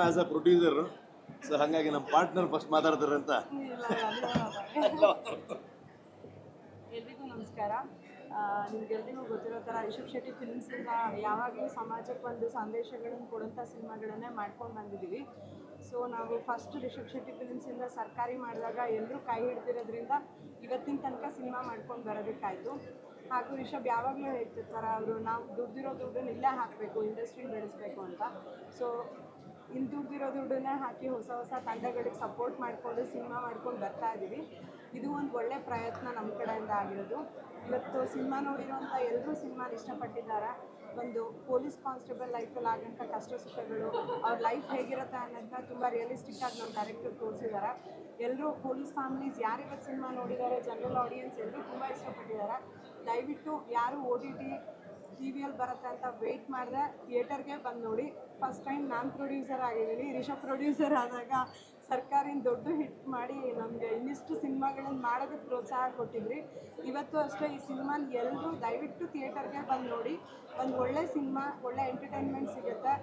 As a producer so ಹಾಗಾಗಿ ನಮ್ಮ partner first ಮಾತಾಡ್ತಾರೆ ಅಂತ. ಎಲ್ರಿಗೂ ನಮಸ್ಕಾರ. ನಿಮ್ಗೆಲ್ರಿಗೂ ಗೊತ್ತಿರೋ ಥರ ರಿಷಬ್ ಶೆಟ್ಟಿ ಫಿಲ್ಮ್ಸಿಂದ ಯಾವಾಗಲೂ ಸಮಾಜಕ್ಕೆ ಒಂದು ಸಂದೇಶಗಳನ್ನು ಕೊಡುವಂಥ ಸಿನಿಮಾಗಳನ್ನೇ ಮಾಡ್ಕೊಂಡು ಬಂದಿದ್ದೀವಿ. ಸೊ ನಾವು ಫಸ್ಟ್ ರಿಷಬ್ ಶೆಟ್ಟಿ ಫಿಲ್ಮ್ಸಿಂದ ಸರ್ಕಾರಿ ಮಾಡಿದಾಗ ಎಲ್ಲರೂ ಕೈ ಹಿಡ್ದಿರೋದ್ರಿಂದ ಇವತ್ತಿನ ತನಕ ಸಿನಿಮಾ ಮಾಡ್ಕೊಂಡು ಬರೋದಕ್ಕಾಯಿತು. ಹಾಗೂ ರಿಷಬ್ ಯಾವಾಗಲೂ ಹೇಳ್ತಿರ್ತಾರೆ, ಅವರು ನಾವು ದುಡ್ಡಿರೋ ದುಡ್ಡನ್ನು ಇಲ್ಲೇ ಹಾಕಬೇಕು ಇಂಡಸ್ಟ್ರಿ ಬೆಳೆಸ್ಬೇಕು ಅಂತ. ಸೊ ಇಲ್ಲಿ ದುಡ್ಡಿರೋ ದುಡ್ಡನ್ನೇ ಹಾಕಿ ಹೊಸ ಹೊಸ ತಂಡಗಳಿಗೆ ಸಪೋರ್ಟ್ ಮಾಡಿಕೊಂಡು ಸಿನಿಮಾ ಮಾಡ್ಕೊಂಡು ಬರ್ತಾ ಇದ್ದೀವಿ ಇದು ಒಂದು ಒಳ್ಳೆ ಪ್ರಯತ್ನ ನಮ್ಮ ಕಡೆಯಿಂದ ಆಗಿರೋದು. ಇವತ್ತು ಸಿನಿಮಾ ನೋಡಿರೋಂಥ ಎಲ್ಲರೂ ಸಿನಿಮಾನ ಇಷ್ಟಪಟ್ಟಿದ್ದಾರೆ. ಒಂದು ಪೊಲೀಸ್ ಕಾನ್ಸ್ಟೇಬಲ್ ಲೈಫಲ್ಲಿ ಆಗೋಂಥ ಕಷ್ಟ ಸುಖಗಳು ಅವ್ರ ಲೈಫ್ ಹೇಗಿರುತ್ತೆ ಅನ್ನೋದನ್ನ ತುಂಬ ರಿಯಲಿಸ್ಟಿಕ್ ಆಗಿ ನಮ್ಮ ಡೈರೆಕ್ಟರ್ ತೋರಿಸಿದ್ದಾರೆ. ಎಲ್ಲರೂ ಪೊಲೀಸ್ ಫ್ಯಾಮಿಲೀಸ್ ಯಾರು ಇವತ್ತು ಸಿನಿಮಾ ನೋಡಿದ್ದಾರೆ ಜನರಲ್ ಆಡಿಯನ್ಸ್ ಎಲ್ಲರೂ ತುಂಬ ಇಷ್ಟಪಟ್ಟಿದ್ದಾರೆ. ದಯವಿಟ್ಟು ಯಾರು ಓ ಟಿ ಟಿ ಟಿ ವಿಯಲ್ಲಿ ಬರುತ್ತೆ ಅಂತ ವೆಯ್ಟ್ ಮಾಡಿದೆ ಥಿಯೇಟರ್ಗೆ ಬಂದು ನೋಡಿ. ಫಸ್ಟ್ ಟೈಮ್ ನಾನು ಪ್ರೊಡ್ಯೂಸರ್ ಆಗಿದ್ದೀನಿ. ರಿಷಬ್ ಪ್ರೊಡ್ಯೂಸರ್ ಆದಾಗ ಸರ್ಕಾರಿನ ದೊಡ್ಡ ಹಿಟ್ ಮಾಡಿ ನಮಗೆ ಇನ್ನಿಷ್ಟು ಸಿನಿಮಾಗಳನ್ನು ಮಾಡೋದಕ್ಕೆ ಪ್ರೋತ್ಸಾಹ ಕೊಟ್ಟಿದ್ರಿ. ಇವತ್ತು ಅಷ್ಟೇ ಈ ಸಿನಿಮಾನ ಎಲ್ಲರೂ ದಯವಿಟ್ಟು ಥಿಯೇಟರ್ಗೆ ಬಂದು ನೋಡಿ. ಒಂದು ಒಳ್ಳೆ ಸಿನಿಮಾ, ಒಳ್ಳೆ ಎಂಟರ್ಟೈನ್ಮೆಂಟ್ ಸಿಗುತ್ತೆ.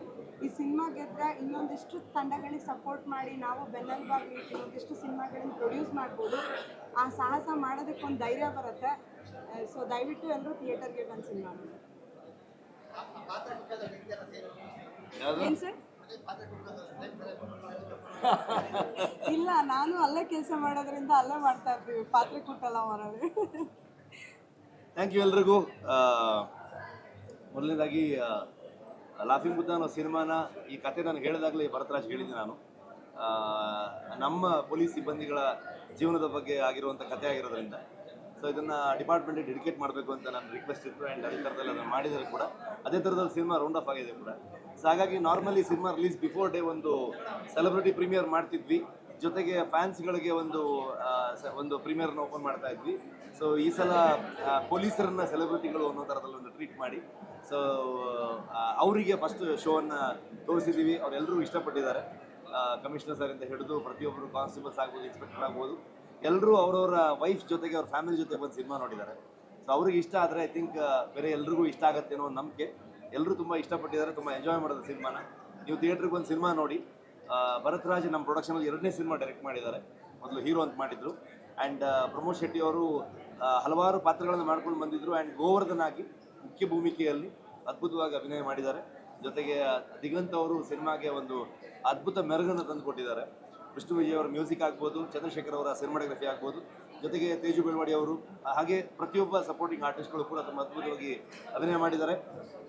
ಈ ಸಿನಿಮಾ ಗೆದ್ದರೆ ಇನ್ನೊಂದಿಷ್ಟು ತಂಡಗಳಿಗೆ ಸಪೋರ್ಟ್ ಮಾಡಿ ನಾವು ಬೆನ್ನೆಲುಬಾಗಿ ಇನ್ನೊಂದಿಷ್ಟು ಸಿನಿಮಾಗಳನ್ನ ಪ್ರೊಡ್ಯೂಸ್ ಮಾಡ್ಬೋದು. ಆ ಸಾಹಸ ಮಾಡೋದಕ್ಕೆ ಒಂದು ಧೈರ್ಯ ಬರುತ್ತೆ. ಸೊ ದಯವಿಟ್ಟು ಎಲ್ಲರೂ ಥಿಯೇಟರ್ಗೆ ಬಂದು ಸಿನಿಮಾ ನೋಡಿ. ಇಲ್ಲ ನಾನು ಅಲ್ಲೇ ಕೆಲಸ ಮಾಡೋದ್ರಿಂದ ಅಲ್ಲೇ ಮಾಡ್ತಾ ಇರ್ತೀವಿ ಪಾತ್ರೆ ಕುಟ್ಟಲ್ಲ ಮಾಡೋದು ಥ್ಯಾಂಕ್ ಯು ಎಲ್ರಿಗೂ. ಮೊದಲನೇದಾಗಿ ಲಾಫಿಂಗ್ ಬುದ್ಧ ಅನ್ನೋ ಸಿನಿಮಾನ ಈ ಕತೆ ನಾನು ಹೇಳಿದಾಗಲೇ ಭರತರಾಜ್ ಹೇಳಿದ್ದೆ ನಾನು. ಆ, ನಮ್ಮ ಪೊಲೀಸ್ ಸಿಬ್ಬಂದಿಗಳ ಜೀವನದ ಬಗ್ಗೆ ಆಗಿರುವಂಥ ಕತೆ ಆಗಿರೋದ್ರಿಂದ. ಸೊ ಇದನ್ನು ಡಿಪಾರ್ಟ್ಮೆಂಟಿಗೆ ಡೆಡಿಕೇಟ್ ಮಾಡಬೇಕು ಅಂತ ನಾನು ರಿಕ್ವೆಸ್ಟ್ ಇತ್ತು ಆ್ಯಂಡ್ ಅದೇ ಥರದಲ್ಲಿ ಅದನ್ನು ಮಾಡಿದರೆ ಕೂಡ. ಅದೇ ಥರದಲ್ಲಿ ಸಿನಿಮಾ ರೌಂಡ್ ಆಫ್ ಆಗಿದೆ ಕೂಡ. ಸೊ ಹಾಗಾಗಿ normally cinema release before day ಒಂದು ಸೆಲೆಬ್ರಿಟಿ ಪ್ರೀಮಿಯರ್ ಮಾಡ್ತಿದ್ವಿ. ಜೊತೆಗೆ ಫ್ಯಾನ್ಸ್ಗಳಿಗೆ ಒಂದು ಒಂದು ಪ್ರೀಮಿಯರ್ನ ಓಪನ್ ಮಾಡ್ತಾ ಇದ್ವಿ. ಸೊ ಈ ಸಲ ಪೊಲೀಸರನ್ನ ಸೆಲೆಬ್ರಿಟಿಗಳು ಅನ್ನೋ ಥರದಲ್ಲಿ ಒಂದು ಟ್ರೀಟ್ ಮಾಡಿ. ಸೊ ಅವರಿಗೆ ಫಸ್ಟ್ ಶೋವನ್ನು ತೋರಿಸಿದ್ದೀವಿ ಅವರೆಲ್ಲರೂ ಇಷ್ಟಪಟ್ಟಿದ್ದಾರೆ. ಕಮಿಷನರ್ ಅಂತ ಹಿಡಿದು ಪ್ರತಿಯೊಬ್ಬರು ಕಾನ್ಸ್ಟೇಬಲ್ಸ್ ಆಗ್ಬೋದು ಇನ್ಸ್ಪೆಕ್ಟರ್ ಆಗ್ಬೋದು. ಎಲ್ಲರೂ ಅವರವರ ವೈಫ್ ಜೊತೆಗೆ ಅವ್ರ ಫ್ಯಾಮಿಲಿ ಜೊತೆ ಬಂದು ಸಿನಿಮಾ ನೋಡಿದ್ದಾರೆ. ಸೊ ಅವ್ರಿಗೆ ಇಷ್ಟ ಆದರೆ ಐ ಥಿಂಕ್ ಬೇರೆ ಎಲ್ರಿಗೂ ಇಷ್ಟ ಆಗುತ್ತೆ ಅನ್ನೋ ನಂಬಿಕೆ. ಎಲ್ಲರೂ ತುಂಬ ಇಷ್ಟಪಟ್ಟಿದ್ದಾರೆ, ತುಂಬ ಎಂಜಾಯ್ ಮಾಡೋದು ಸಿನಿಮಾನ ನೀವು ಥಿಯೇಟ್ರಿಗೆ ಒಂದು ಸಿನಿಮಾ ನೋಡಿ ಭರತ್ರಾಜ್ ಭರತ್ ರಾಜ್ ನಮ್ಮ ಪ್ರೊಡಕ್ಷನಲ್ಲಿ ಎರಡನೇ ಸಿನಿಮಾ ಡೈರೆಕ್ಟ್ ಮಾಡಿದ್ದಾರೆ. ಮೊದಲು ಹೀರೋ ಅಂತ ಮಾಡಿದ್ರು. ಆ್ಯಂಡ್ ಪ್ರಮೋದ್ ಶೆಟ್ಟಿ ಅವರು ಹಲವಾರು ಪಾತ್ರಗಳನ್ನು ಮಾಡ್ಕೊಂಡು ಬಂದಿದ್ರು. ಆ್ಯಂಡ್ ಗೋವರ್ಧನ್ ಆಗಿ ಮುಖ್ಯ ಭೂಮಿಕೆಯಲ್ಲಿ ಅದ್ಭುತವಾಗಿ ಅಭಿನಯ ಮಾಡಿದ್ದಾರೆ. ಜೊತೆಗೆ ದಿಗಂತ್ ಅವರು ಸಿನಿಮಾಗೆ ಒಂದು ಅದ್ಭುತ ಮೆರುಗನ್ನು ತಂದು ಕೊಟ್ಟಿದ್ದಾರೆ ವಿಷ್ಣು ವಿಜಯ್ ಅವರ ಮ್ಯೂಸಿಕ್ ಆಗ್ಬೋದು, ಚಂದ್ರಶೇಖರ್ ಅವರ ಸಿನಿಮಾಟೋಗ್ರಫಿ ಆಗ್ಬೋದು, ಜೊತೆಗೆ ತೇಜು ಬೆಳವಾಡಿ ಅವರು ಹಾಗೆ ಪ್ರತಿಯೊಬ್ಬ ಸಪೋರ್ಟಿಂಗ್ ಆರ್ಟಿಸ್ಟ್ಗಳು ಕೂಡ ತುಂಬ ಅದ್ಭುತವಾಗಿ ಅಭಿನಯ ಮಾಡಿದ್ದಾರೆ.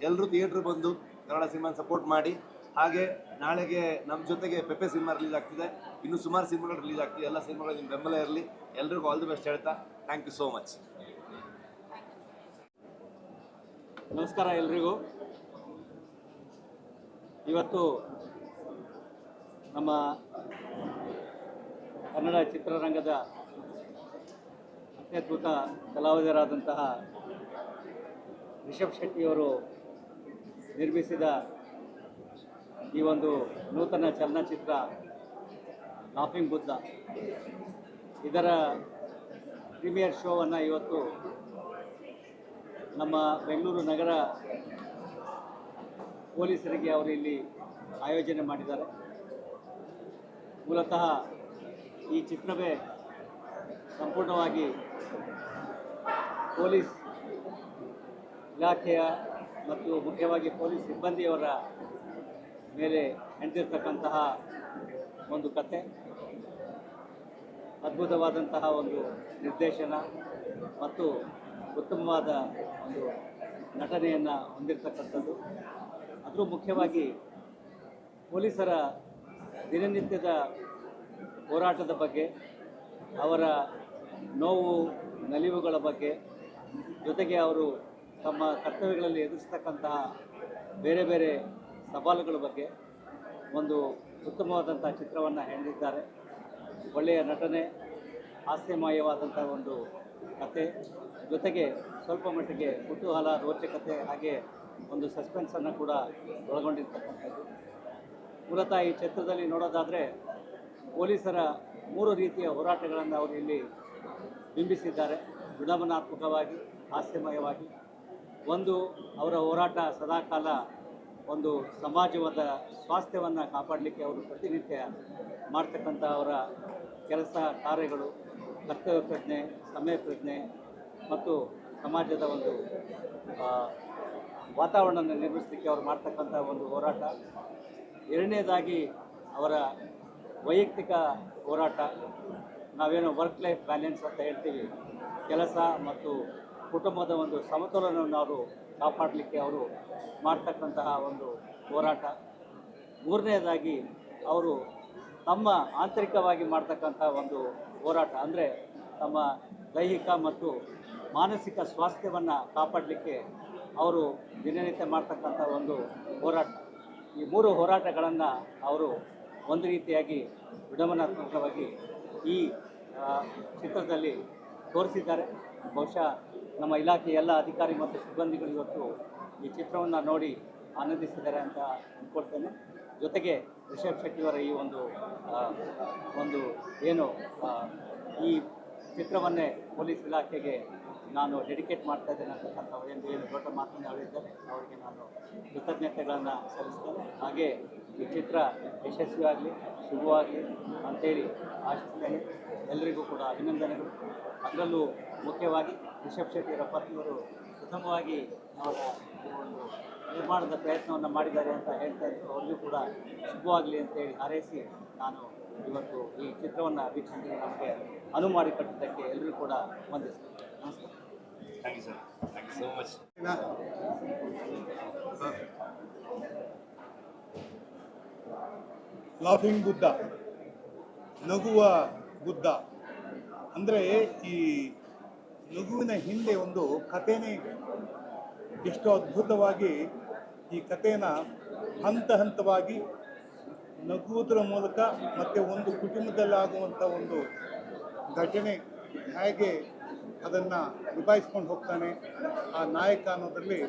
ಎಲ್ಲರೂ ಥಿಯೇಟ್ರ್ ಬಂದು ಕನ್ನಡ ಸಿನಿಮಾನ ಸಪೋರ್ಟ್ ಮಾಡಿ, ಹಾಗೆ ನಾಳೆಗೆ ನಮ್ಮ ಜೊತೆಗೆ ಪೆಪ್ಪೆ ಸಿನಿಮಾ ರಿಲೀಸ್ ಆಗ್ತಿದೆ. ಇನ್ನು ಸುಮಾರು ಸಿನಿಮಾಗಳು ರಿಲೀಸ್ ಆಗ್ತಿದೆ. ಎಲ್ಲ ಸಿನಿಮಾಗಳು ನಿಮ್ಮ ಬೆಂಬಲ ಇರಲಿ. ಎಲ್ರಿಗೂ ಆಲ್ ದಿ ಬೆಸ್ಟ್ ಹೇಳ್ತಾ ಥ್ಯಾಂಕ್ ಯು ಸೋ ಮಚ್ ನಮಸ್ಕಾರ ಎಲ್ರಿಗೂ. ಇವತ್ತು ನಮ್ಮ ಕನ್ನಡ ಚಿತ್ರರಂಗದ ಅತ್ಯದ್ಭುತ ಕಲಾವಿದರಾದಂತಹ ರಿಷಬ್ ಶೆಟ್ಟಿಯವರು ನಿರ್ಮಿಸಿದ ಈ ಒಂದು ನೂತನ ಚಲನಚಿತ್ರ ಲಾಫಿಂಗ್ ಬುದ್ಧ. ಇದರ ಪ್ರೀಮಿಯರ್ ಶೋವನ್ನು ಇವತ್ತು ನಮ್ಮ ಬೆಂಗಳೂರು ನಗರ ಪೊಲೀಸರಿಗೆ ಅವರು ಇಲ್ಲಿ ಆಯೋಜನೆ ಮಾಡಿದ್ದಾರೆ. ಮೂಲತಃ ಈ ಚಿತ್ರವೇ ಸಂಪೂರ್ಣವಾಗಿ ಪೊಲೀಸ್ ಇಲಾಖೆಯ ಮತ್ತು ಮುಖ್ಯವಾಗಿ ಪೊಲೀಸ್ ಸಿಬ್ಬಂದಿಯವರ ಮೇಲೆ ಹೆಣೆದಿರ್ತಕ್ಕಂತಹ ಒಂದು ಕತೆ. ಅದ್ಭುತವಾದಂತಹ ಒಂದು ನಿರ್ದೇಶನ ಮತ್ತು ಉತ್ತಮವಾದ ಒಂದು ನಟನೆಯನ್ನು ಹೊಂದಿರತಕ್ಕಂಥದ್ದು. ಅದರೂ ಮುಖ್ಯವಾಗಿ ಪೊಲೀಸರ ದಿನನಿತ್ಯದ ಹೋರಾಟದ ಬಗ್ಗೆ, ಅವರ ನೋವು, ನಲಿವುಗಳ ಬಗ್ಗೆ, ಜೊತೆಗೆ ಅವರು ತಮ್ಮ ಕರ್ತವ್ಯಗಳಲ್ಲಿ ಎದುರಿಸ್ತಕ್ಕಂತಹ ಬೇರೆ ಬೇರೆ ಸವಾಲುಗಳ ಬಗ್ಗೆ ಒಂದು ಉತ್ತಮವಾದಂಥ ಚಿತ್ರವನ್ನು ಹೆಣೆದಿದ್ದಾರೆ ಒಳ್ಳೆಯ ನಟನೆ ಹಾಸ್ಯಮಯವಾದಂಥ ಒಂದು ಕತೆ, ಜೊತೆಗೆ ಸ್ವಲ್ಪ ಮಟ್ಟಿಗೆ ಕುತೂಹಲ, ರೋಚಕತೆ ಹಾಗೆ ಒಂದು ಸಸ್ಪೆನ್ಸನ್ನು ಕೂಡ ಒಳಗೊಂಡಿರ್ತಕ್ಕಂಥದ್ದು. ಮೂಲತಃ ಈ ಚಿತ್ರದಲ್ಲಿ ನೋಡೋದಾದರೆ ಪೊಲೀಸರ ಮೂರು ರೀತಿಯ ಹೋರಾಟಗಳನ್ನು ಅವರು ಇಲ್ಲಿ ಬಿಂಬಿಸಿದ್ದಾರೆ. ವಿಡಂಬನಾತ್ಮಕವಾಗಿ ಹಾಸ್ಯಮಯವಾಗಿ. ಒಂದು, ಅವರ ಹೋರಾಟ ಸದಾಕಾಲ ಒಂದು ಸಮಾಜವಾದ ಸ್ವಾಸ್ಥ್ಯವನ್ನು ಕಾಪಾಡಲಿಕ್ಕೆ ಅವರು ಪ್ರತಿನಿತ್ಯ ಮಾಡ್ತಕ್ಕಂಥ ಅವರ ಕೆಲಸ, ಕಾರ್ಯಗಳು, ಕರ್ತವ್ಯ ಪ್ರಜ್ಞೆ, ಸಮಯ ಪ್ರಜ್ಞೆ ಮತ್ತು ಸಮಾಜದ ಒಂದು ವಾತಾವರಣವನ್ನು ನಿರ್ಮಿಸಲಿಕ್ಕೆ ಅವರು ಮಾಡ್ತಕ್ಕಂಥ ಒಂದು ಹೋರಾಟ. ಎರಡನೇದಾಗಿ ಅವರ ವೈಯಕ್ತಿಕ ಹೋರಾಟ, ನಾವೇನು ವರ್ಕ್ ಲೈಫ್ ಬ್ಯಾಲೆನ್ಸ್ ಅಂತ ಹೇಳ್ತೀವಿ. ಕೆಲಸ ಮತ್ತು ಕುಟುಂಬದ ಒಂದು ಸಮತೋಲನವನ್ನು ಅವರು ಕಾಪಾಡಲಿಕ್ಕೆ ಅವರು ಮಾಡ್ತಕ್ಕಂತಹ ಒಂದು ಹೋರಾಟ. ಮೂರನೇದಾಗಿ ಅವರು ತಮ್ಮ ಆಂತರಿಕವಾಗಿ ಮಾಡ್ತಕ್ಕಂಥ ಒಂದು ಹೋರಾಟ ಅಂದರೆ ತಮ್ಮ ದೈಹಿಕ ಮತ್ತು ಮಾನಸಿಕ ಸ್ವಾಸ್ಥ್ಯವನ್ನು ಕಾಪಾಡಲಿಕ್ಕೆ ಅವರು ದಿನನಿತ್ಯ ಮಾಡ್ತಕ್ಕಂಥ ಒಂದು ಹೋರಾಟ. ಈ ಮೂರು ಹೋರಾಟಗಳನ್ನು ಅವರು ಒಂದು ರೀತಿಯಾಗಿ ವಿಡಂಬನಾತ್ಮಕವಾಗಿ ಈ ಚಿತ್ರದಲ್ಲಿ ತೋರಿಸಿದ್ದಾರೆ. ಬಹುಶಃ ನಮ್ಮ ಇಲಾಖೆಯ ಎಲ್ಲ ಅಧಿಕಾರಿ ಮತ್ತು ಸಿಬ್ಬಂದಿಗಳು ಇವತ್ತು ಈ ಚಿತ್ರವನ್ನು ನೋಡಿ ಆನಂದಿಸಿದ್ದಾರೆ ಅಂತ ಅಂದ್ಕೊಳ್ತೇನೆ ಜೊತೆಗೆ ರಿಷಬ್ ಶೆಟ್ಟಿಯವರ ಈ ಒಂದು ಒಂದು ಏನು ಈ ಚಿತ್ರವನ್ನೇ ಪೊಲೀಸ್ ಇಲಾಖೆಗೆ ನಾನು ಡೆಡಿಕೇಟ್ ಮಾಡ್ತಾ ಇದ್ದೇನೆ ಅಂತಕ್ಕಂಥ ಒಂದು ಏನು ದೊಡ್ಡ ಮಾತನ್ನು ಹೇಳಿದ್ದಾರೆ. ಅವರಿಗೆ ನಾನು ಕೃತಜ್ಞತೆಗಳನ್ನು ಸಲ್ಲಿಸ್ತೇನೆ. ಹಾಗೆ ಈ ಚಿತ್ರ ಯಶಸ್ವಿಯಾಗಲಿ ಶುಭವಾಗಲಿ ಅಂತೇಳಿ ಆಶಿಸ್ತೇನೆ. ಎಲ್ಲರಿಗೂ ಕೂಡ ಅಭಿನಂದನೆಗಳು. ಅದರಲ್ಲೂ ಮುಖ್ಯವಾಗಿ ರಿಷಬ್ ಶೆಟ್ಟಿಯವರ ಪತ್ನಿಯವರು ಉತ್ತಮವಾಗಿ ಅವರ ಒಂದು ನಿರ್ಮಾಣದ ಪ್ರಯತ್ನವನ್ನು ಮಾಡಿದ್ದಾರೆ ಅಂತ ಹೇಳ್ತಾ ಇದ್ರು. ಅವ್ರಿಗೂ ಕೂಡ ಶುಭವಾಗಲಿ ಅಂತೇಳಿ ಹಾರೈಸಿ ನಾನು ಇವತ್ತು ಈ ಚಿತ್ರವನ್ನು ವೀಕ್ಷಿಸಿ, ನಮಗೆ ಅನುವು ಮಾಡಿಕೊಟ್ಟಿದ್ದಕ್ಕೆ ಎಲ್ಲರೂ ಕೂಡ ವಂದಿಸ್ತೇನೆ. ನಮಸ್ಕಾರ. Thank you sir so much laughing Buddha ನಗುವ ಬುದ್ಧ ಅಂದರೆ ಈ ನಗುವಿನ ಹಿಂದೆ ಒಂದು ಕಥೆನೇ ಎಷ್ಟು ಅದ್ಭುತವಾಗಿ ಈ ಕಥೆನ ಹಂತ ಹಂತವಾಗಿ ನಗುವುದರ ಮೂಲಕ ಮತ್ತು ಒಂದು ಕುಟುಂಬದಲ್ಲಾಗುವಂಥ ಒಂದು ಘಟನೆ ಹೇಗೆ ಅದನ್ನು ನಿಭಾಯಿಸ್ಕೊಂಡು ಹೋಗ್ತಾನೆ ಆ ನಾಯಕ ಅನ್ನೋದರಲ್ಲಿ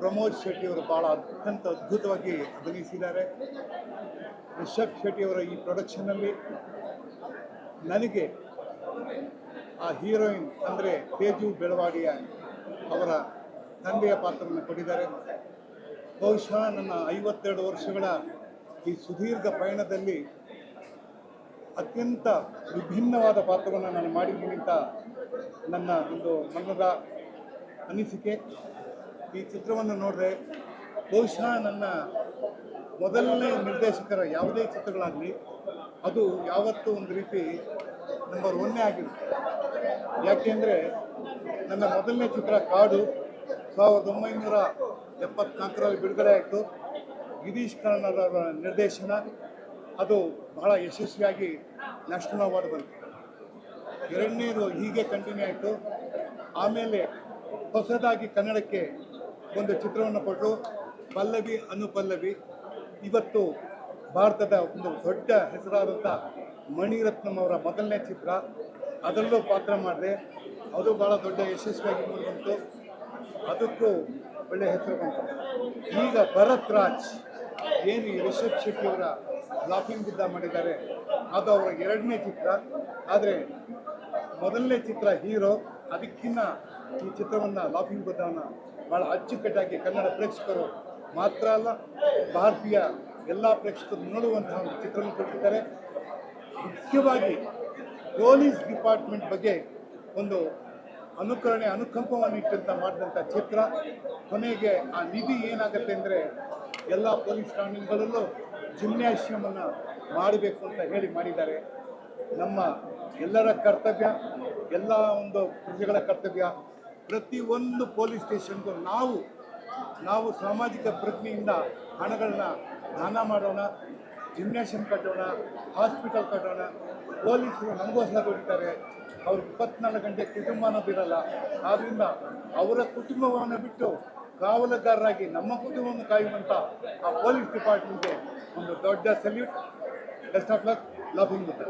ಪ್ರಮೋದ್ ಶೆಟ್ಟಿಯವರು ಭಾಳ ಅತ್ಯಂತ ಅದ್ಭುತವಾಗಿ ಅಭಿನಯಿಸಿದ್ದಾರೆ. ರಿಷಬ್ ಶೆಟ್ಟಿಯವರ ಈ ಪ್ರೊಡಕ್ಷನಲ್ಲಿ ನನಗೆ ಆ ಹೀರೋಯಿನ್ ಅಂದರೆ ತೇಜು ಬೆಳವಾಡಿಯ ಅವರ ತಂದೆಯ ಪಾತ್ರವನ್ನು ಕೊಟ್ಟಿದ್ದಾರೆ. ಬಹುಶಃ ನನ್ನ ಐವತ್ತೆರಡು ವರ್ಷಗಳ ಈ ಸುದೀರ್ಘ ಪಯಣದಲ್ಲಿ ಅತ್ಯಂತ ವಿಭಿನ್ನವಾದ ಪಾತ್ರವನ್ನು ನಾನು ಮಾಡಿದ್ದೀನಿ ಅಂತ ನನ್ನ ಒಂದು ಮನದ ಅನಿಸಿಕೆ. ಈ ಚಿತ್ರವನ್ನು ನೋಡಿದ್ರೆ ಬಹುಶಃ ನನ್ನ ಮೊದಲನೇ ನಿರ್ದೇಶಕರ ಯಾವುದೇ ಚಿತ್ರಗಳಾಗಲಿ, ಅದು ಯಾವತ್ತೂ ಒಂದು ರೀತಿ ನಂಬರ್ ಒನ್ನೇ ಆಗಿರುತ್ತೆ. ಯಾಕೆಂದರೆ ನನ್ನ ಮೊದಲನೇ ಚಿತ್ರ ಕಾಡು, ಸಾವಿರದ ಒಂಬೈನೂರ ಎಪ್ಪತ್ನಾಲ್ಕರಲ್ಲಿ ಬಿಡುಗಡೆ ಆಯಿತು. ಗಿರೀಶ್ ಕರ್ಣರವರ ನಿರ್ದೇಶನ ಅದು ಬಹಳ ಯಶಸ್ವಿಯಾಗಿ ನ್ಯಾಷನಲ್ ಅವಾರ್ಡ್ ಬಂತು. ಎರಡನೇದು ಹೀಗೆ ಕಂಟಿನ್ಯೂ ಆಯಿತು. ಆಮೇಲೆ ಹೊಸದಾಗಿ ಕನ್ನಡಕ್ಕೆ ಒಂದು ಚಿತ್ರವನ್ನು ಕೊಟ್ಟು ಪಲ್ಲವಿ ಅನುಪಲ್ಲವಿ ಇವತ್ತು ಭಾರತದ ಒಂದು ದೊಡ್ಡ ಹೆಸರಾದಂಥ ಮಣಿರತ್ನಂ ಅವರ ಮೊದಲನೇ ಚಿತ್ರ. ಅದರಲ್ಲೂ ಪಾತ್ರ ಮಾಡಿದೆ. ಅದು ಭಾಳ ದೊಡ್ಡ ಯಶಸ್ವಿಯಾಗಿ ಬಂತು. ಅದಕ್ಕೂ ಒಳ್ಳೆಯ ಹೆಸರು ಬಂತು. ಈಗ ಭರತ್ ರಾಜ್. ಏನು ಈ ಶೆಟ್ಟಿ ಅವರ ಲಾಫಿಂಗ್ ಬುದ್ಧ ಮಾಡಿದ್ದಾರೆ. ಅದು ಅವರ ಎರಡನೇ ಚಿತ್ರ. ಆದರೆ ಮೊದಲನೇ ಚಿತ್ರ ಹೀರೋ ಅದಕ್ಕಿಂತ ಈ ಚಿತ್ರವನ್ನು ಲಾಫಿಂಗ್ ಬುದ್ಧವನ್ನು ಭಾಳ ಅಚ್ಚುಕಟ್ಟಾಗಿ ಕನ್ನಡ ಪ್ರೇಕ್ಷಕರು ಮಾತ್ರ ಅಲ್ಲ, ಭಾರತೀಯ ಎಲ್ಲ ಪ್ರೇಕ್ಷಕರು ನೋಡುವಂತಹ ಒಂದು ಚಿತ್ರವನ್ನು ಕೊಟ್ಟಿದ್ದಾರೆ. ಮುಖ್ಯವಾಗಿ ಪೊಲೀಸ್ ಡಿಪಾರ್ಟ್ಮೆಂಟ್ ಬಗ್ಗೆ ಒಂದು ಅನುಕರಣೆ, ಅನುಕಂಪವನ್ನು ಇಟ್ಟಂತ ಮಾಡಿದಂಥ ಚಿತ್ರ. ಕೊನೆಗೆ ಆ ನಿಧಿ ಏನಾಗುತ್ತೆ ಅಂದರೆ ಎಲ್ಲ ಪೊಲೀಸ್ ಠಾಣೆಗಳಲ್ಲೂ ಜಿಮ್ನಾಶಿಯಮನ್ನು ಮಾಡಬೇಕು ಅಂತ ಹೇಳಿ ಮಾಡಿದ್ದಾರೆ. ನಮ್ಮ ಎಲ್ಲರ ಕರ್ತವ್ಯ, ಎಲ್ಲ ಒಂದು ಪ್ರಜೆಗಳ ಕರ್ತವ್ಯ ಪ್ರತಿಯೊಂದು ಪೊಲೀಸ್ ಸ್ಟೇಷನ್ಗೂ ನಾವು ನಾವು ಸಾಮಾಜಿಕ ಪ್ರಜ್ಞೆಯಿಂದ ಹಣಗಳನ್ನ ದಾನ ಮಾಡೋಣ ಜಿಮ್ನಾಶಿಯಂ ಕಟ್ಟೋಣ, ಹಾಸ್ಪಿಟಲ್ ಕಟ್ಟೋಣ, ಪೊಲೀಸರು ನಮಗೋಸ್ಕರ ಕೊಟ್ಟಿದ್ದಾರೆ ಅವ್ರು ಇಪ್ಪತ್ನಾಲ್ಕು ಗಂಟೆ ಕುಟುಂಬನ ಬಿಡಲ್ಲ. ಆದ್ದರಿಂದ ಅವರ ಕುಟುಂಬವನ್ನು ಬಿಟ್ಟು ಕಾವಲುಗಾರರಾಗಿ ನಮ್ಮ ಕುಟುಂಬವನ್ನು ಕಾಯುವಂಥ ಆ ಪೊಲೀಸ್ ಡಿಪಾರ್ಟ್ಮೆಂಟ್ಗೆ ಒಂದು ದೊಡ್ಡ salute. Best of luck loving Buddha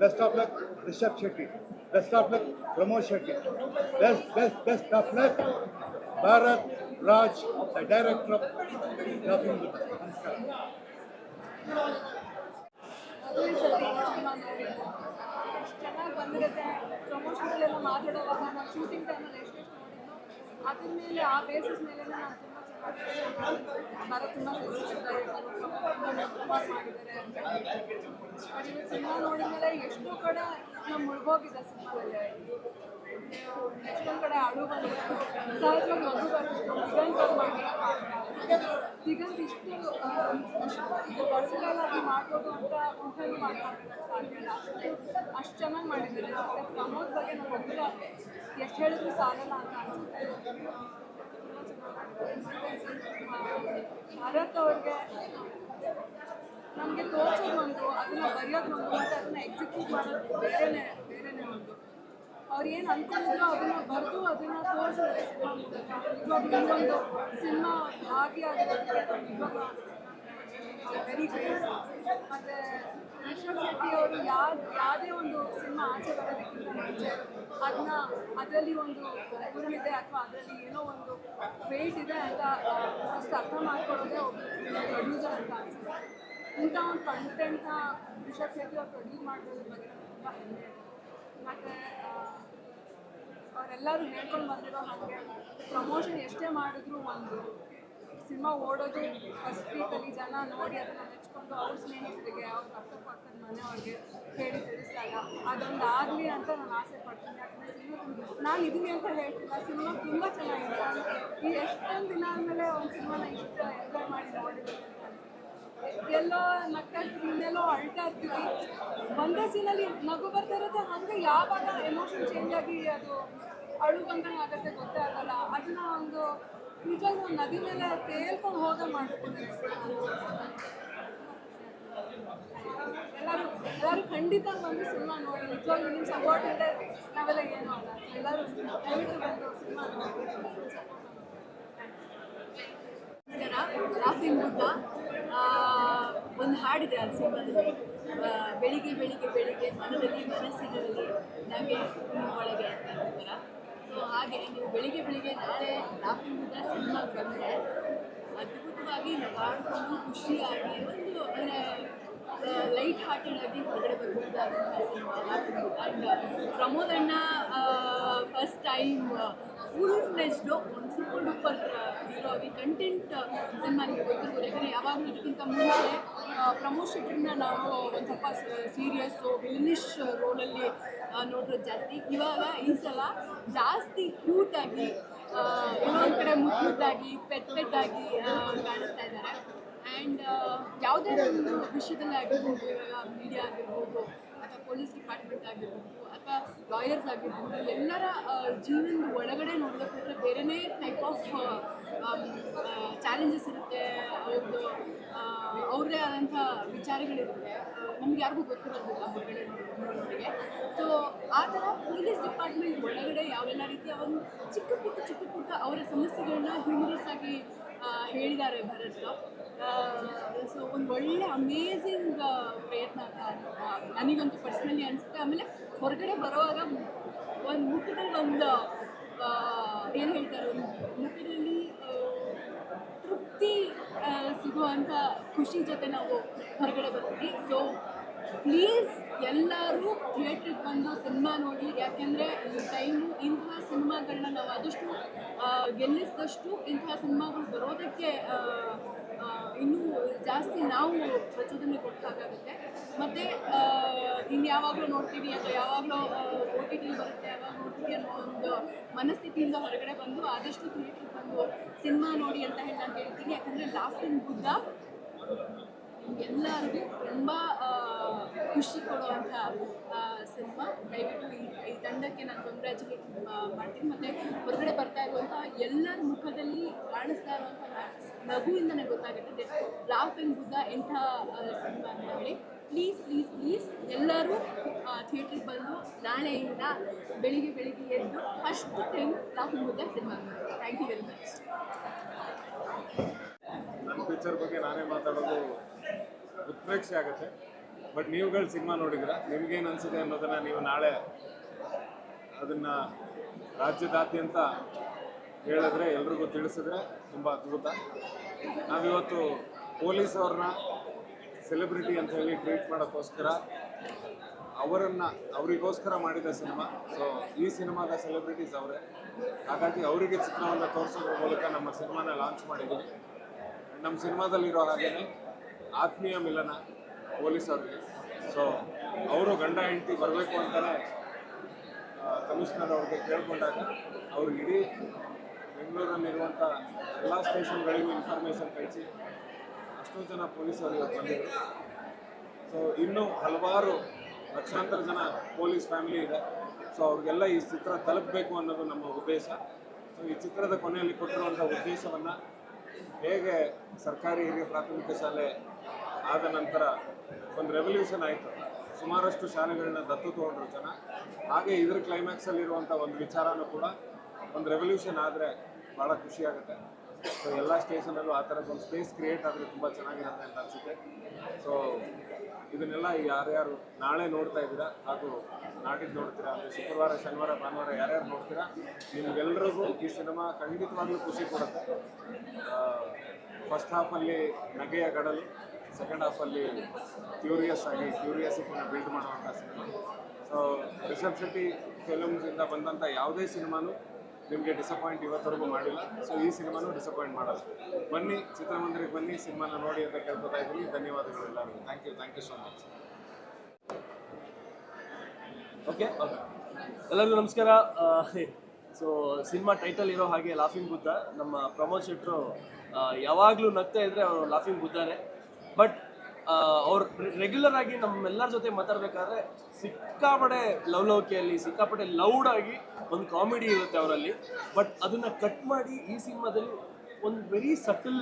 best of luck, Rishab Shetty. Best of luck, Pramod Shetty. Best best best of luck, Bharath Raj, the director of loving Buddha ನಮಸ್ಕಾರ. ಎಷ್ಟು ಚೆನ್ನಾಗಿ ಬಂದಿರುತ್ತೆ ಪ್ರಮೋಷನ್ಗಳೆಲ್ಲ ಮಾತಾಡುವಾಗ ನಾವು ಶೂಟಿಂಗ್ ಟೈಮಲ್ಲಿ ಎಷ್ಟೆಷ್ಟು ಸಿನಿಮಾ ನೋಡಿದ್ಮೇಲೆ ಎಷ್ಟೋ ಕಡೆ ಮುಳುಗೋಗಿದೆ ಸಿನಿಮಾದಲ್ಲಿ. ಕಡೆ ಬಂದಿದೆ ಸಹಜವಾಗಿ ಮಗು ಬರ್ತಿತ್ತು ದಿಗಂತ್ ಇಷ್ಟು ಆ, ಆಗಿ ಮಾಡ್ಬೋದು ಅಂತ ಇಲ್ಲ ಅಷ್ಟು ಚೆನ್ನಾಗಿ ಮಾಡಿದ್ದಾರೆ. ಪ್ರಮೋದ್ ಬಗ್ಗೆ ನಮ್ಮ ಗೊತ್ತಿಲ್ಲ. ಎಷ್ಟು ಹೇಳಿದ್ರು ಸಾಲಲ್ಲ ಅಂತ ಅನಿಸುತ್ತೆ. ಭಾರತ್ ಅವ್ರಿಗೆ ನಮಗೆ ತೋರಿಸೋದು ಒಂದು ಅದನ್ನ ಬರೆಯೋದು ಒಂದು ಮತ್ತು ಅದನ್ನ ಎಕ್ಸಿಕ್ಯೂಟ್ ಮಾಡೋದು ಬೇರೆನೇ ಬೇರೆನೇ ಒಂದು. ಅವ್ರು ಏನು ಅನ್ಕೊಂಡಿದ್ರು ಅದನ್ನ ಬರೆದು ಅದನ್ನ ತೋರಿಸಿದ್ರೆ ಇವಾಗ ಇನ್ನೊಂದು ಸಿನಿಮಾ ಆಗಿ ವೆರಿ ಗ್ರೇಟ್ ಮತ್ತು ರಿಷಬ್ ಶೆಟ್ಟಿ ಅವರು ಯಾವ್ದು ಯಾವುದೇ ಒಂದು ಸಿನಿಮಾ ಆಚೆ ಬರೋದಕ್ಕಿಂತ ಮುಂಚೆ ಅದನ್ನ ಅದರಲ್ಲಿ ಒಂದು ಗುಣವಿದೆ ಅಥವಾ ಅದರಲ್ಲಿ ಏನೋ ಒಂದು ವೇಟ್ ಇದೆ ಅಂತ ಫಸ್ಟ್ ಅರ್ಥ ಮಾಡ್ಕೊಳ್ಳೋದೇ ಒಬ್ಬ ಪ್ರೊಡ್ಯೂಸರ್ ಅಂತ ಅನ್ಸುತ್ತೆ. ಇಂಥ ಒಂದು ಕಂಟೆಂಟ್ನ ರಿಷಬ್ ಶೆಟ್ಟಿ ಅವ್ರು ಪ್ರೊಡ್ಯೂಸ್ ಮಾಡೋದ್ರ ಬಗ್ಗೆ ತುಂಬ ಹೆಮ್ಮೆ ಇದೆ. ಮತ್ತು ಅವರೆಲ್ಲರೂ ಹೇಳ್ಕೊಂಡು ಬಂದಿರೋ ಹಾಗೆ ಪ್ರಮೋಷನ್ ಎಷ್ಟೇ ಮಾಡಿದ್ರು ಒಂದು ಸಿನಿಮಾ ಓಡೋದು ಫಸ್ಟ್ ವೀಕಲ್ಲಿ ಜನ ನೋಡಿ ಅದನ್ನು ನೆಚ್ಕೊಂಡು ಅವ್ರ ಸ್ನೇಹಿತರಿಗೆ, ಅವ್ರ ಅಕ್ಕಪಕ್ಕದ ಮನೆಯವ್ರಿಗೆ ಹೇಳಿ ತಿಳಿಸಿದಾಗ ಅದೊಂದು ಆಗಲಿ ಅಂತ ನಾನು ಆಸೆ ಪಡ್ತೀನಿ. ಯಾಕಂದರೆ ನಾನು ಇದೀನಿ ಅಂತ ಹೇಳ್ತಿಲ್ಲ, ಸಿನಿಮಾ ತುಂಬ ಚೆನ್ನಾಗಿದೆ. ನಾನು ಈ ಎಷ್ಟೊಂದು ದಿನ ಆದಮೇಲೆ ಒಂದು ಸಿನಿಮಾನ ಇಷ್ಟ ಎಂಜಾಯ್ ಮಾಡಿ ನೋಡಿದ್ದೀನಿ ಎಲ್ಲೋ ಇರ್ತೀವಿ ಇನ್ನೆಲ್ಲೋ ಅಳ್ತಾ ಇರ್ತೀವಿ. ಒಂದೇ ಸೀನಲ್ಲಿ ನಗು ಬರ್ತಾ ಇರುತ್ತೆ, ಹಂಗೆ ಯಾವಾಗ ಎಮೋಷನ್ ಚೇಂಜ್ ಆಗಿ ಅದು ಅಳು ಬಂದಂಗೆ ಆಗುತ್ತೆ ಗೊತ್ತೇ ಆಗಲ್ಲ. ಅದನ್ನ ಒಂದು ನಿಜವಾಗ್ಲೂ ನದಿ ಮೇಲೆ ತೇಲ್ಕೊಂಡು ಹೋದ ಮಾಡ್ತಿದ್ದಾರೆ ಎಲ್ಲರೂ ಖಂಡಿತ ಬಂದು ಸಿನಿಮಾ ನೋಡಿ. ನಿಜವಾಗ್ಲೂ ನಿಮ್ಮ ಸಪೋರ್ಟ್ ಇದೆ ನಾವೆಲ್ಲ ಏನು ಅಲ್ಲ. ಎಲ್ಲರೂ ಬಂದು ಸಿನಿಮಾ ಒಂದು ಹಾಡಿದೆ ಆ ಸಿನಿಮಾದಲ್ಲಿ. ಬೆಳಿಗ್ಗೆ ಬೆಳಿಗ್ಗೆ ಬೆಳಿಗ್ಗೆ ಮನದಲ್ಲಿ, ಮನಸ್ಸಿನಲ್ಲಿ ನಮಗೆ ಒಳಗೆ ಅಂತ ಹೇಳ್ತಾರ ಸೊ ಹಾಗೆ ನೀವು ಬೆಳಿಗ್ಗೆ ಬೆಳಿಗ್ಗೆ ನಾಳೆ ಲಾಫಿಂಗ್ ಸಿನಿಮಾ ಬಂದರೆ ಅದ್ಭುತವಾಗಿ ನಗಾಡ್ಕೊಂಡು ಖುಷಿಯಾಗಿ ಒಂದು ಅಂದರೆ ಲೈಟ್ ಹಾರ್ಟೆಡ್ ಆಗಿ ಹೊರಗಡೆ ಬರ್ಬೋದಾದಂಥ cinema laughing and Pramod first time full fledged ಒಂದು ಸೂಪರ್ ಡೂಪರ್ ಹೀರೋ ಆಗಿ ಕಂಟೆಂಟ್ ಸಿನಿಮಾ ನಿಮಗೆ ಗೊತ್ತಿರ್ಬೋದು. ಯಾಕಂದರೆ ಯಾವಾಗಲೂ ಇದಕ್ಕಿಂತ ಮುಂಚೆ ಪ್ರಮೋಷನ್ನ ಪ್ರಮೋದ್ ನಾವು ಒಂದು ಸ್ವಲ್ಪ ಸೀರಿಯಸ್ಸು ವಿಲಿನಿಶ್ ರೋಲಲ್ಲಿ ನೋಡಿರೋದು ಜಾಸ್ತಿ. ಇವಾಗ ಈ ಸಲ ಜಾಸ್ತಿ ಕ್ಯೂಟಾಗಿ ಇನ್ನೊಂದು ಕಡೆ ಮುದ್ದಾಗಿ ಪೆಟ್ ಪೆಟ್ಟಾಗಿ ಕಾಣಿಸ್ತಾ ಇದ್ದಾರೆ. ಆ್ಯಂಡ್ ಯಾವುದೇ ಒಂದು ವಿಷಯದಲ್ಲಿ ಆಗಿರ್ಬೋದು, ಇವಾಗ ಮೀಡಿಯಾ ಆಗಿರ್ಬೋದು, ಅಥವಾ ಪೊಲೀಸ್ ಡಿಪಾರ್ಟ್ಮೆಂಟ್ ಆಗಿರ್ಬೋದು ಅಥವಾ ಲಾಯರ್ಸ್ ಆಗಿರ್ಬೋದು, ಎಲ್ಲರ ಜೀವನದ ಒಳಗಡೆ ನೋಡೋದಕ್ಕೆ ಹೋದರೆ ಬೇರೆನೇ ಟೈಪ್ ಆಫ್ ಚಾಲೆಂಜಸ್ ಇರುತ್ತೆ. ಅವ್ರದ್ದು ಅವ್ರದ್ದೇ ಆದಂಥ ವಿಚಾರಗಳಿರುತ್ತೆ. ನಮ್ಗೆ ಯಾರಿಗೂ ಗೊತ್ತಿರೋದಿಲ್ಲ ಹೊರಗಡೆ ನೋಡೋರಿಗೆ ಸೊ ಆ ಥರ ಪೊಲೀಸ್ ಡಿಪಾರ್ಟ್ಮೆಂಟ್ ಒಳಗಡೆ ಯಾವೆಲ್ಲ ರೀತಿಯ ಒಂದು ಚಿಕ್ಕ ಪುಟ್ಟ ಚಿಕ್ಕ ಪುಟ್ಟ ಅವರ ಸಮಸ್ಯೆಗಳನ್ನ ಹ್ಯೂಮರಸ್ ಆಗಿ ಹೇಳಿದ್ದಾರೆ ಭರತ್. ಸೊ ಒಂದು ಒಳ್ಳೆ ಅಮೇಝಿಂಗ್ ಪ್ರಯತ್ನ ಅಂತ ನನಗಂತೂ ಪರ್ಸ್ನಲಿ ಅನಿಸುತ್ತೆ. ಆಮೇಲೆ ಹೊರಗಡೆ ಬರೋವಾಗ ಒಂದು ಮುಖದಲ್ಲಿ ಒಂದು ಏನು ಹೇಳ್ತಾರೆ, ಒಂದು ಮುಖದಲ್ಲಿ ತೃಪ್ತಿ ಸಿಗುವಂಥ ಖುಷಿ ಜೊತೆ ನಾವು ಹೊರಗಡೆ ಬರ್ತೀವಿ ಸೊ ಪ್ಲೀಸ್ ಎಲ್ಲರೂ ಥಿಯೇಟ್ರಿಗೆ ಬಂದು ಸಿನಿಮಾ ನೋಡಿ, ಯಾಕೆಂದರೆ ಈ ಟೈಮು ಇಂತಹ ಸಿನಿಮಾಗಳನ್ನ ನಾವು ಆದಷ್ಟು ಗೆಲ್ಲಿಸಿದಷ್ಟು ಇಂತಹ ಸಿನಿಮಾಗಳು ಬರೋದಕ್ಕೆ ಇನ್ನೂ ಜಾಸ್ತಿ ನಾವು ಪ್ರಚೋದನೆ ಕೊಟ್ಟಾಗುತ್ತೆ ಮತ್ತು ಇನ್ನು ಯಾವಾಗಲೂ ನೋಡ್ತೀವಿ ಅಥವಾ ಯಾವಾಗಲೂ ಓ ಟಿ ಟಿ ಬರುತ್ತೆ, ಯಾವಾಗ ನೋಡ್ತೀವಿ ಅನ್ನೋ ಒಂದು ಮನಸ್ಥಿತಿಯಿಂದ ಹೊರಗಡೆ ಬಂದು ಆದಷ್ಟು ಥಿಯೇಟ್ರಿಗೆ ಬಂದು ಸಿನಿಮಾ ನೋಡಿ ಅಂತ ಹೇಳಿ ನಾನು ಹೇಳ್ತೀನಿ. ಯಾಕಂದರೆ ಲಾಫಿಂಗ್ ಬುದ್ಧ ಎಲ್ಲರಿಗೂ ತುಂಬ ಖುಷಿ ಕೊಡುವಂಥ ಸಿನಿಮಾ. ದಯವಿಟ್ಟು ಈ ತಂಡಕ್ಕೆ ನಾನು ಕಂಗ್ರ್ಯಾಚುಲೇಟ್ ಮಾಡ್ತೀನಿ. ಮತ್ತು ಹೊರಗಡೆ ಬರ್ತಾ ಇರುವಂಥ ಎಲ್ಲರ ಮುಖದಲ್ಲಿ ಕಾಣಿಸ್ತಾ ಇರುವಂಥ ನಗುವಿಂದನೇ ಗೊತ್ತಾಗುತ್ತೆ. ಲಾಫಿಂಗ್ ಬುದ್ಧ ಎಂಥ ಸಿನಿಮಾ ಅಂತ ಹೇಳಿ. ಪ್ಲೀಸ್ ಪ್ಲೀಸ್ ಪ್ಲೀಸ್ ಎಲ್ಲರೂ ಥಿಯೇಟ್ರಿಗೆ ಬಂದು ನಾಳೆಯಿಂದ ಬೆಳಿಗ್ಗೆ ಬೆಳಿಗ್ಗೆ ಎದ್ದು first time laughing Buddha cinema thank you very much picture ಬಗ್ಗೆ ನಾನೇ ಮಾತಾಡೋದು ಉತ್ಪ್ರೇಕ್ಷೆ ಆಗುತ್ತೆ. ಬಟ್ ನೀವುಗಳು ಸಿನಿಮಾ ನೋಡಿದ್ರ? ನಿಮಗೇನು ಅನಿಸಿದೆ ಅನ್ನೋದನ್ನ ನೀವು ನಾಳೆ ಅದನ್ನು ರಾಜ್ಯದಾದ್ಯಂತ ಹೇಳಿದ್ರೆ ಎಲ್ರಿಗೂ ತಿಳಿಸಿದ್ರೆ ತುಂಬ ಅದ್ಭುತ. ನಾವಿವತ್ತು ಪೊಲೀಸ್ ಅವ್ರನ್ನ ಸೆಲೆಬ್ರಿಟಿ ಅಂತ ಹೇಳಿ ಟ್ರೀಟ್ ಮಾಡೋಕ್ಕೋಸ್ಕರ ಅವರನ್ನು ಅವರಿಗೋಸ್ಕರ ಮಾಡಿದ ಸಿನಿಮಾ. ಸೊ ಈ ಸಿನಿಮಾದ ಸೆಲೆಬ್ರಿಟೀಸ್ ಅವರೇ. ಹಾಗಾಗಿ ಅವರಿಗೆ ಚಿತ್ರವನ್ನು ತೋರಿಸೋದ್ರ ಮೂಲಕ ನಮ್ಮ ಸಿನಿಮಾನ ಲಾಂಚ್ ಮಾಡಿದ್ದೀವಿ ನಮ್ಮ ಸಿನಿಮಾದಲ್ಲಿರೋ ಹಾಗೆಯೇ ಆತ್ಮೀಯ ಮಿಲನ ಪೊಲೀಸ್ ಅವರಿಗೆ ಸೊ ಅವರು ಗಂಡ ಹೆಂಡತಿ ಬರಬೇಕು ಅಂತಲೇ ಕಮಿಷನರ್ ಅವ್ರಿಗೆ ಕೇಳ್ಕೊಂಡಾಗ ಅವರು ಇಡೀ ಬೆಂಗಳೂರಲ್ಲಿರುವಂಥ ಎಲ್ಲ ಸ್ಟೇಷನ್ಗಳಿಗೂ ಇನ್ಫಾರ್ಮೇಷನ್ ಕಳಿಸಿ ಅಷ್ಟೋ ಜನ ಪೊಲೀಸರು ಇವತ್ತು ಬಂದಿದ್ದರು ಸೊ ಇನ್ನೂ ಹಲವಾರು ಲಕ್ಷಾಂತರ ಜನ ಪೊಲೀಸ್ ಫ್ಯಾಮಿಲಿ ಇದೆ. ಸೊ ಅವ್ರಿಗೆಲ್ಲ ಈ ಚಿತ್ರ ತಲುಪಬೇಕು ಅನ್ನೋದು ನಮ್ಮ ಉದ್ದೇಶ. ಸೊ ಈ ಚಿತ್ರದ ಕೊನೆಯಲ್ಲಿ ಕೊಟ್ಟಿರುವಂಥ ಉದ್ದೇಶವನ್ನು ಹೇಗೆ ಸರ್ಕಾರಿ ಹಿರಿಯ ಪ್ರಾಥಮಿಕ ಶಾಲೆ ಆದ ನಂತರ ಒಂದು ರೆವಲ್ಯೂಷನ್ ಆಯಿತು. ಸುಮಾರಷ್ಟು ಶಾಲೆಗಳನ್ನ ದತ್ತು ತಗೊಂಡ್ರು ಜನ. ಹಾಗೆ ಇದ್ರ ಕ್ಲೈಮ್ಯಾಕ್ಸಲ್ಲಿರುವಂಥ ಒಂದು ವಿಚಾರನೂ ಕೂಡ ಒಂದು ರೆವಲ್ಯೂಷನ್ ಆದರೆ ಭಾಳ ಖುಷಿಯಾಗುತ್ತೆ ಸೊ ಎಲ್ಲ ಸ್ಟೇಷನಲ್ಲೂ ಆ ಥರದ್ದು ಒಂದು ಸ್ಪೇಸ್ ಕ್ರಿಯೇಟ್ ಆದರೆ ತುಂಬ ಚೆನ್ನಾಗಿರುತ್ತೆ ಅಂತ ಅನಿಸುತ್ತೆ. ಸೊ ಇದನ್ನೆಲ್ಲ ಯಾರ್ಯಾರು ನಾಳೆ ನೋಡ್ತಾ ಇದ್ದೀರಾ ಹಾಗೂ ನಾಡಿದ್ದು ನೋಡ್ತೀರಾ? ಅಂದರೆ ಶುಕ್ರವಾರ, ಶನಿವಾರ, ಭಾನುವಾರ ಯಾರ್ಯಾರು ನೋಡ್ತೀರಾ? ನಿಮ್ಗೆಲ್ರಿಗೂ ಈ ಸಿನಿಮಾ ಖಂಡಿತವಾಗ್ಲೂ ಖುಷಿ ಕೊಡುತ್ತೆ. ಫಸ್ಟ್ ಹಾಫಲ್ಲಿ ನಗೆಯ ಗಡಲು ಸೆಕೆಂಡ್ ಹಾಫಲ್ಲಿ ಕ್ಯೂರಿಯಸ್ ಆಗಿ ಕ್ಯೂರಿಯಾಸಿಟಿನ ಬಿಲ್ಡ್ ಮಾಡುವಂಥ ಸಿನಿಮಾ ಸೊ ರಿಷಬ್ ಶೆಟ್ಟಿ ಫಿಲಮ್ಸಿಂದ ಬಂದಂಥ ಯಾವುದೇ ಸಿನಿಮಾನು ನಿಮಗೆ ಡಿಸಪಾಯಿಂಟ್ ಇವತ್ತವರೆಗೂ ಮಾಡಿಲ್ಲ. ಸೊ ಈ ಸಿನಿಮಾನು ಡಿಸಪಾಯಿಂಟ್ ಮಾಡಲ್ಲ. ಬನ್ನಿ, ಚಿತ್ರಮಂದಿರಕ್ಕೆ ಬನ್ನಿ, ಸಿನಿಮಾನ ನೋಡಿ ಅಂತ ಕೇಳ್ಕೊತಾ ಇದ್ದೀನಿ. ಧನ್ಯವಾದಗಳು ಎಲ್ಲರಿಗೂ. Thank you thank you so much okay ಎಲ್ಲರಿಗೂ ನಮಸ್ಕಾರ. ಸೊ, ಸಿನಿಮಾ ಟೈಟಲ್ ಇರೋ ಹಾಗೆ ಲಾಫಿಂಗ್ ಬುದ್ಧ ನಮ್ಮ ಪ್ರಮೋದ್ ಶೆಟ್ರು ಯಾವಾಗಲೂ ನಗ್ತಾ ಇದ್ರೆ ಅವರು ಲಾಫಿಂಗ್ ಬುದ್ಧನೇ ಬಟ್ ಅವ್ರು ರೆಗ್ಯುಲರ್ ಆಗಿ ನಮ್ಮೆಲ್ಲರ ಜೊತೆ ಮಾತಾಡ್ಬೇಕಾದ್ರೆ ಸಿಕ್ಕಾಪಡೆ ಲವಲವಿಕೆಯಲ್ಲಿ ಸಿಕ್ಕಾಪಡೆ ಲೌಡ್ ಆಗಿ ಒಂದು ಕಾಮಿಡಿ ಇರುತ್ತೆ ಅವರಲ್ಲಿ. ಬಟ್ ಅದನ್ನ ಕಟ್ ಮಾಡಿ ಈ ಸಿನಿಮಾದಲ್ಲಿ ಒಂದು ವೆರಿ ಸಟಲ್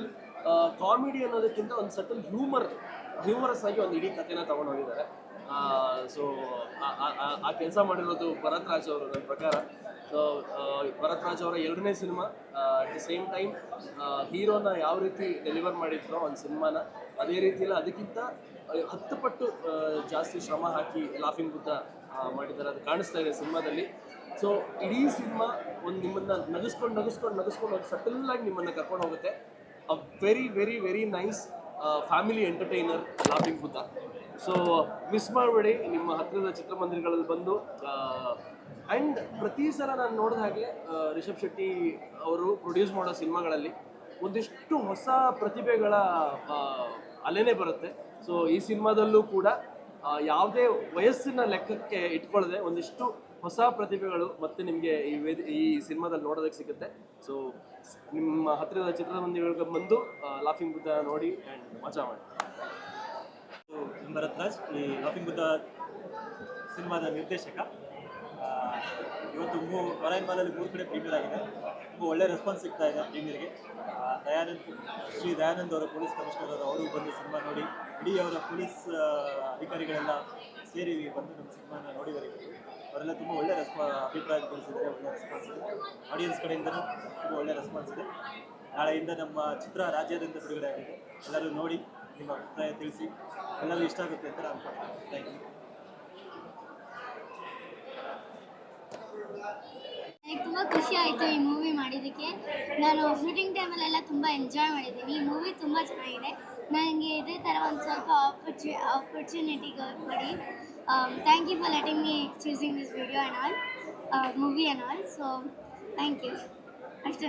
ಕಾಮಿಡಿ ಅನ್ನೋದಕ್ಕಿಂತ ಒಂದು ಸಟಲ್ ಹ್ಯೂಮರ್ ಹ್ಯೂಮರಸ್ ಆಗಿ ಒಂದು ಇಡೀ ಕಥೆನ ತಗೊಂಡು ಹೋಗಿದ್ದಾರೆ. ಸೊ ಆ ಕೆಲಸ ಮಾಡಿರೋದು ಭರತ್ ರಾಜ್ ಅವರು ನನ್ನ ಪ್ರಕಾರ. ಸೊ ಭರತ್ ರಾಜ್ ಅವರ ಎರಡನೇ cinema at the same time ಹೀರೋನ ಯಾವ ರೀತಿ ಡೆಲಿವರ್ ಮಾಡಿದ್ರು ಒಂದು ಸಿನಿಮಾನ, ಅದೇ ರೀತಿಯಲ್ಲಿ ಅದಕ್ಕಿಂತ ಹತ್ತು ಪಟ್ಟು ಜಾಸ್ತಿ ಶ್ರಮ ಹಾಕಿ ಲಾಫಿಂಗ್ ಬುದ್ಧ ಮಾಡಿದ್ದಾರೆ. ಅದು ಕಾಣಿಸ್ತಾ ಇದೆ ಸಿನಿಮಾದಲ್ಲಿ. ಸೊ ಇಡೀ ಸಿನಿಮಾ ಒಂದು ನಿಮ್ಮನ್ನ ನಗಿಸ್ಕೊಂಡು ನಗಿಸ್ಕೊಂಡು ನಗಿಸ್ಕೊಂಡು ಒಂದು ಸಟಲ್ ಆಗಿ ನಿಮ್ಮನ್ನ ಕರ್ಕೊಂಡು ಹೋಗುತ್ತೆ. A very very very nice family entertainer laughing Buddha. So miss ಮಾಡಬೇಡಿ. ನಿಮ್ಮ ಹತ್ತಿರದ ಚಿತ್ರಮಂದಿರಗಳಲ್ಲಿ ಬಂದು ಆ್ಯಂಡ್ ಪ್ರತಿ ಸಲ ನಾನು ನೋಡಿದ ಹಾಗೆ ರಿಷಬ್ ಶೆಟ್ಟಿ ಅವರು ಪ್ರೊಡ್ಯೂಸ್ ಮಾಡೋ ಸಿನಿಮಾಗಳಲ್ಲಿ ಒಂದಿಷ್ಟು ಹೊಸ ಪ್ರತಿಭೆಗಳ ಅಲೆನೇ ಬರುತ್ತೆ. ಸೊ ಈ ಸಿನಿಮಾದಲ್ಲೂ ಕೂಡ ಯಾವುದೇ ವಯಸ್ಸಿನ ಲೆಕ್ಕಕ್ಕೆ ಇಟ್ಕೊಳ್ಳದೆ ಒಂದಿಷ್ಟು ಹೊಸ ಪ್ರತಿಭೆಗಳು ಮತ್ತೆ ನಿಮಗೆ ಈ ವೇದಿ, ಈ ಸಿನಿಮಾದಲ್ಲಿ ನೋಡೋದಕ್ಕೆ ಸಿಗುತ್ತೆ. ಸೊ ನಿಮ್ಮ ಹತ್ತಿರದ ಚಿತ್ರಮಂದಿರಗಳಿಗೆ ಬಂದು ಲಾಫಿಂಗ್ ಬುದ್ಧ ನೋಡಿ ಆ್ಯಂಡ್ ಮಜಾ ಮಾಡಿ. ಭರತ್ ರಾಜ್ ಈ ಲಾಫಿಂಗ್ ಬುದ್ಧ ಸಿನಿಮಾದ ನಿರ್ದೇಶಕ. ಇವತ್ತು ಮೂ ಹೊರೈನ್ ಮಾಲಲ್ಲಿ ಮೂರು ಕಡೆ ಪ್ರೀಮಿಯರ್ ಆಗಿದೆ. ತುಂಬ ಒಳ್ಳೆ ರೆಸ್ಪಾನ್ಸ್ ಸಿಗ್ತಾ ಇದೆ ಪ್ರೀಮಿಯರ್ಗೆ. ದಯಾನಂದ್, ಶ್ರೀ ದಯಾನಂದ್ ಅವರ ಪೊಲೀಸ್ ಕಮಿಷನರ್ ಅವರು ಅವರು ಬಂದು ಸಿನಿಮಾ ನೋಡಿ, ಇಡೀ ಅವರ ಪೊಲೀಸ್ ಅಧಿಕಾರಿಗಳೆಲ್ಲ ಸೇರಿ ಬಂದು ನಮ್ಮ ಸಿನಿಮಾನ ನೋಡಿದ್ದಾರೆ. ಅವರೆಲ್ಲ ತುಂಬ ಒಳ್ಳೆ ರೆಸ್ಪಾ ಅಭಿಪ್ರಾಯ ತಿಳಿಸಿದ್ದಾರೆ ಒಳ್ಳೆ ರೆಸ್ಪಾನ್ಸ್ ಇದೆ. ಆಡಿಯನ್ಸ್ ಕಡೆಯಿಂದನೂ ತುಂಬ ಒಳ್ಳೆ ರೆಸ್ಪಾನ್ಸ್ ಇದೆ. ನಾಳೆಯಿಂದ ನಮ್ಮ ಚಿತ್ರ ರಾಜ್ಯಾದ್ಯಂತ ಬಿಡುಗಡೆ ಆಗಿದೆ ಎಲ್ಲರೂ ನೋಡಿ, ನಿಮ್ಮ ಅಭಿಪ್ರಾಯ ತಿಳಿಸಿ. ಎಲ್ಲರೂ ಇಷ್ಟ ಆಗುತ್ತೆ ಅಂತ ನಾನು ಥ್ಯಾಂಕ್ ಯು ನನಗೆ ತುಂಬ ಖುಷಿ ಆಯಿತು ಈ ಮೂವಿ ಮಾಡಿದ್ದಕ್ಕೆ. ನಾನು ಶೂಟಿಂಗ್ ಟೈಮಲ್ಲೆಲ್ಲ ತುಂಬ ಎಂಜಾಯ್ ಮಾಡಿದ್ದೀನಿ. ಈ ಮೂವಿ ತುಂಬ ಚೆನ್ನಾಗಿದೆ. ನನಗೆ ಇದೇ ಥರ ಒಂದು ಸ್ವಲ್ಪ ಆಪರ್ಚು ಆಪರ್ಚುನಿಟಿ ಕೊಡಿ. Thank you for letting me choosing this video and all movie and all so thank you ಅಷ್ಟೇ.